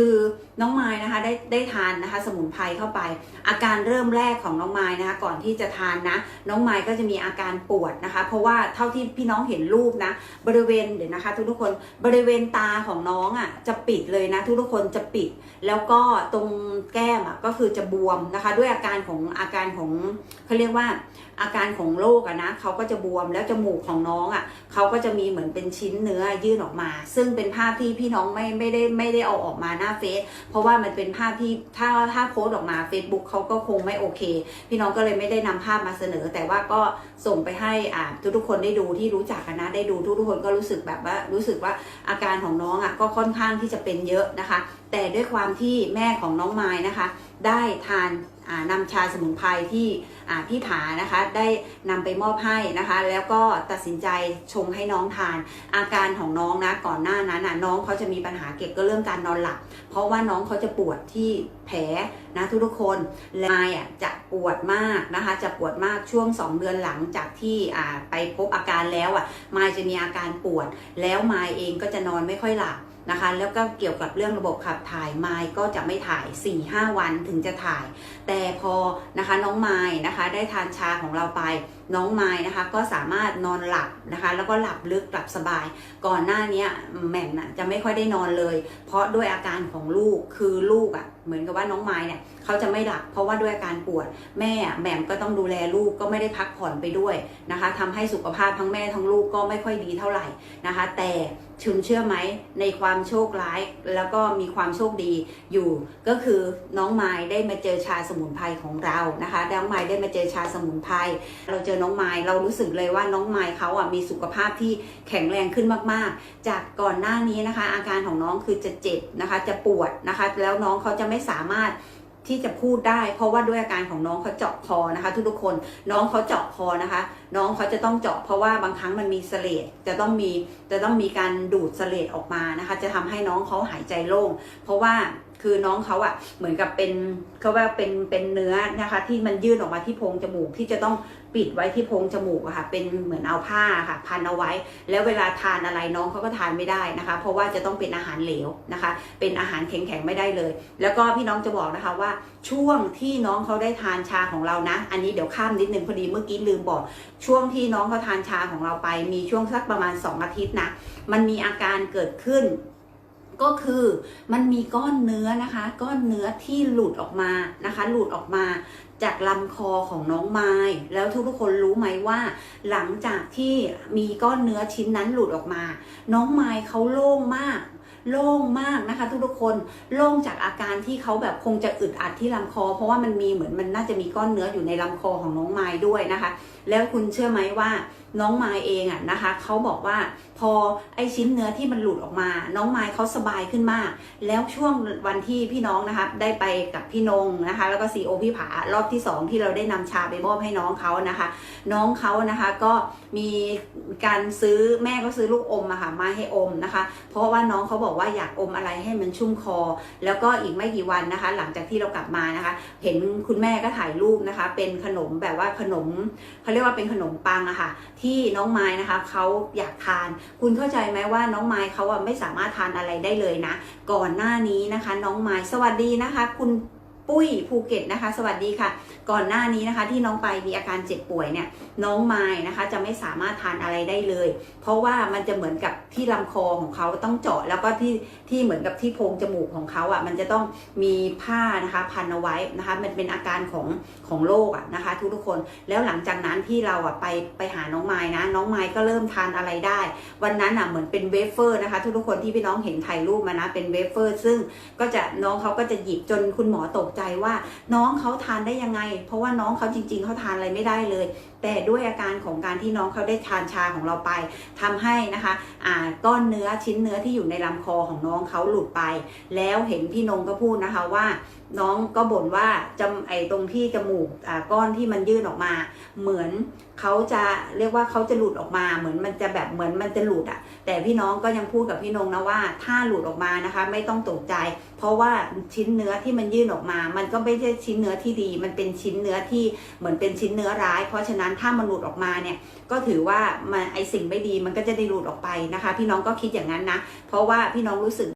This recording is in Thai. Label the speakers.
Speaker 1: คือ น้องไม้นะคะได้ได้ทานนะคะ สมุนไพรเข้าไป อาการเริ่มแรกของน้องไม้นะคะ ก่อนที่จะทานนะ น้องไม้ก็จะมีอาการปวดนะคะ เพราะว่าเท่าที่พี่น้องเห็นรูปนะ บริเวณเดี๋ยวนะคะทุกทุกคนบริเวณตาของน้องอะจะปิดเลยนะทุกทุกคนจะปิด แล้วก็ตรงแก้มอะก็คือจะบวมนะคะ ด้วยอาการของอาการของเขาเรียกว่าอาการของโรคอะนะเขาก็จะบวมแล้วจมูกของน้องอะเขาก็จะมีเหมือนเป็นชิ้นเนื้อยื่นออกมา ซึ่งเป็นภาพที่พี่น้องไม่ไม่ได้ไม่ได้เอาออกมาหน้าเฟซเพราะว่ามันเป็นภาพที่ถ้าถ้าโพสต์ออกมา Facebook เขาก็คงไม่โอเค พี่น้องก็เลยไม่ได้นำภาพมาเสนอ แต่ว่าก็ส่งไปให้อ่าทุกทุกๆคนได้ดูที่รู้จักกันนะได้ดูทุกๆคนก็รู้สึกแบบว่ารู้สึกว่าอาการของน้องอะก็ค่อนข้างที่จะเป็นเยอะนะคะ แต่ด้วยความที่แม่ของน้องไม้นะคะ ได้ทานนำชาสมุนไพรที่พี่ผานะคะได้นำไปมอบให้นะคะ แล้วก็ตัดสินใจชงให้น้องทาน อาการของน้องนะก่อนหน้านั้นนะน้องเขาจะมีปัญหาเกี่ยวกับเรื่องการนอนหลับ เพราะว่าน้องเขาจะปวดที่แผลนะทุกๆคนละมายอะจะปวดมากนะคะ จะปวดมากช่วง 2 เดือนหลังจากที่ไปพบอาการแล้วอะมายจะมีอาการปวด แล้วมายเองก็จะนอนไม่ค่อยหลับ นะคะ แล้วก็เกี่ยวกับเรื่องระบบขับถ่ายไม้ก็จะไม่ถ่าย 4-5 วันถึงจะถ่าย แต่พอนะคะน้องไม้นะคะได้ทานชาของเราไปน้องไม้นะคะก็สามารถนอนหลับนะคะ แล้วก็หลับลึกหลับสบาย ก่อนหน้านี้แหม่มน่ะจะไม่ค่อยได้นอนเลย เพราะด้วยอาการของลูกคือลูกอะ่ะ เหมือนกับว่าน้องไม้เนี่ยเขาจะไม่หลับเพราะว่าด้วยอาการปวด แม่แหม่มก็ต้องดูแลลูกก็ไม่ได้พักผ่อนไปด้วยนะคะทำให้สุขภาพทั้งแม่ทั้งลูกก็ไม่ค่อยดีเท่าไหร่นะคะ แต่ชุนเชื่อไหมในความโชคร้ายแล้วก็มีความโชคดีอยู่ ก็คือน้องไม้ได้มาเจอชาสมุนไพรของเรานะคะน้องไม้ได้มาเจอชาสมุนไพรเราเจอน้องไม้เรารู้สึกเลยว่าน้องไม้เขาอะมีสุขภาพที่แข็งแรงขึ้นมาก ๆ จากก่อนหน้านี้นะคะ อาการของน้องคือจะเจ็บนะคะ จะปวดนะคะ แล้วน้องเขาจะไม่สามารถที่จะพูดได้เพราะว่าด้วยอาการของน้องเขาเจาะคอนะคะ ทุกๆคนน้องเขาเจาะคอนะคะ น้องเขาจะต้องเจาะเพราะว่าบางครั้งมันมีเสลดจะต้องมีจะต้องมีการดูดเสลดออกมานะคะ จะทำให้น้องเขาหายใจโล่ง เพราะว่า คือน้องเขาอะเหมือนกับเป็นเขาว่าเป็นเป็นเนื้อนะคะ ที่มันยื่นออกมาที่โพรงจมูกที่จะต้องปิดไว้ที่โพรงจมูกอะค่ะ เป็นเหมือนเอาผ้าค่ะ พันเอาไว้ แล้วเวลาทานอะไรน้องเขาก็ทานไม่ได้นะคะ เพราะว่าจะต้องเป็นอาหารเหลวนะคะ เป็นอาหารแข็งๆไม่ได้เลย แล้วก็พี่น้องจะบอกนะคะว่าช่วงที่น้องเขาได้ทานชาของเรานะ อันนี้เดี๋ยวข้ามนิดนึงพอดีเมื่อกี้ลืมบอก ช่วงที่น้องเขาทานชาของเราไป มีช่วงสักประมาณ 2 อาทิตย์นะ มันมีอาการเกิดขึ้น ก็คือมันมีก้อนเนื้อนะคะ ก้อนเนื้อที่หลุดออกมานะคะ หลุดออกมาจากลำคอของน้องไม้แล้วทุกๆคนรู้ไหมว่า หลังจากที่มีก้อนเนื้อชิ้นนั้นหลุดออกมา น้องไม้เขาโล่งมากโล่งมากนะคะ ทุกๆคนโล่งจากอาการที่เขาแบบคงจะอึดอัดที่ลำคอ เพราะว่ามันมีเหมือนมันน่าจะมีก้อนเนื้ออยู่ในลำคอของน้องไม้ด้วยนะคะแล้วคุณเชื่อไหมว่าน้องไม้เองอะนะคะเขาบอกว่าพอไอชิ้นเนื้อที่มันหลุดออกมา น้องไม้เขาสบายขึ้นมาก แล้วช่วงวันที่พี่น้องนะคะได้ไปกับพี่นงนะคะ แล้วก็ซีโอพี่ผารอบที่สองที่เราได้นำชาไปมอบให้น้องเขานะคะ น้องเขานะคะก็มีการซื้อแม่ก็ซื้อลูกอมอะค่ะมาให้อมนะคะ เพราะว่าน้องเขาบอกว่าอยากอมอะไรให้มันชุ่มคอ แล้วก็อีกไม่กี่วันนะคะ หลังจากที่เรากลับมานะคะ เห็นคุณแม่ก็ถ่ายรูปนะคะ เป็นขนมแบบว่าขนมเขาเรียกว่าเป็นขนมปังอะค่ะที่น้องไม้นะคะเขาอยากทาน คุณเข้าใจไหมว่าน้องไม้เขาอะไม่สามารถทานอะไรได้เลยนะ ก่อนหน้านี้นะคะ น้องไม้สวัสดีนะคะ คุณ ปุ้ยภูเก็ตนะคะ สวัสดีค่ะ ก่อนหน้านี้นะคะที่น้องไปมีอาการเจ็บป่วยเนี่ยน้องไม้นะคะจะไม่สามารถทานอะไรได้เลย เพราะว่ามันจะเหมือนกับที่ลำคอของเขาต้องเจาะ แล้วก็ที่ที่เหมือนกับที่โพรงจมูกของเขาอะมันจะต้องมีผ้านะคะพันเอาไว้นะคะมันเป็นอาการของของโรคอะนะคะทุกๆคนแล้วหลังจากนั้นที่เราอะไปไปหาน้องไม้นะ น้องไม้ก็เริ่มทานอะไรได้ วันนั้นอะเหมือนเป็นเวเฟอร์นะคะ ทุกๆคนที่พี่น้องเห็นถ่ายรูปมานะเป็นเวเฟอร์ ซึ่งก็จะน้องเขาก็จะหยิบจนคุณหมอตกใจว่าน้องเขาทานได้ยังไง เพราะว่าน้องเขาจริง ๆเขาทานอะไรไม่ได้เลย แต่ด้วยอาการของการที่น้องเขาได้ทานชาของเราไปทำให้นะคะอ่าก้อนเนื้อชิ้นเนื้อที่อยู่ในลำคอของน้องเขาหลุดไป แล้วเห็นพี่นงก็พูดนะคะว่าน้องก็บ่นว่าจำไอตรงที่จมูกอ่าก้อนที่มันยื่นออกมา เหมือนเขาจะเรียกว่าเขาจะหลุดออกมา เหมือนมันจะแบบเหมือนมันจะหลุดอะ แต่พี่น้องก็ยังพูดกับพี่นงนะว่า ถ้าหลุดออกมานะคะ ไม่ต้องตกใจ เพราะว่าชิ้นเนื้อที่มันยื่นออกมา มันก็ไม่ใช่ชิ้นเนื้อที่ดี มันเป็นชิ้นเนื้อที่เหมือนเป็นชิ้นเนื้อร้าย เพราะฉะนั้นถ้ามันหลุดออกมาเนี่ยก็ถือว่ามันไอสิ่งไม่ดีมันก็จะได้หลุดออกไปนะคะ พี่น้องก็คิดอย่างนั้นนะ เพราะว่าพี่น้องรู้สึก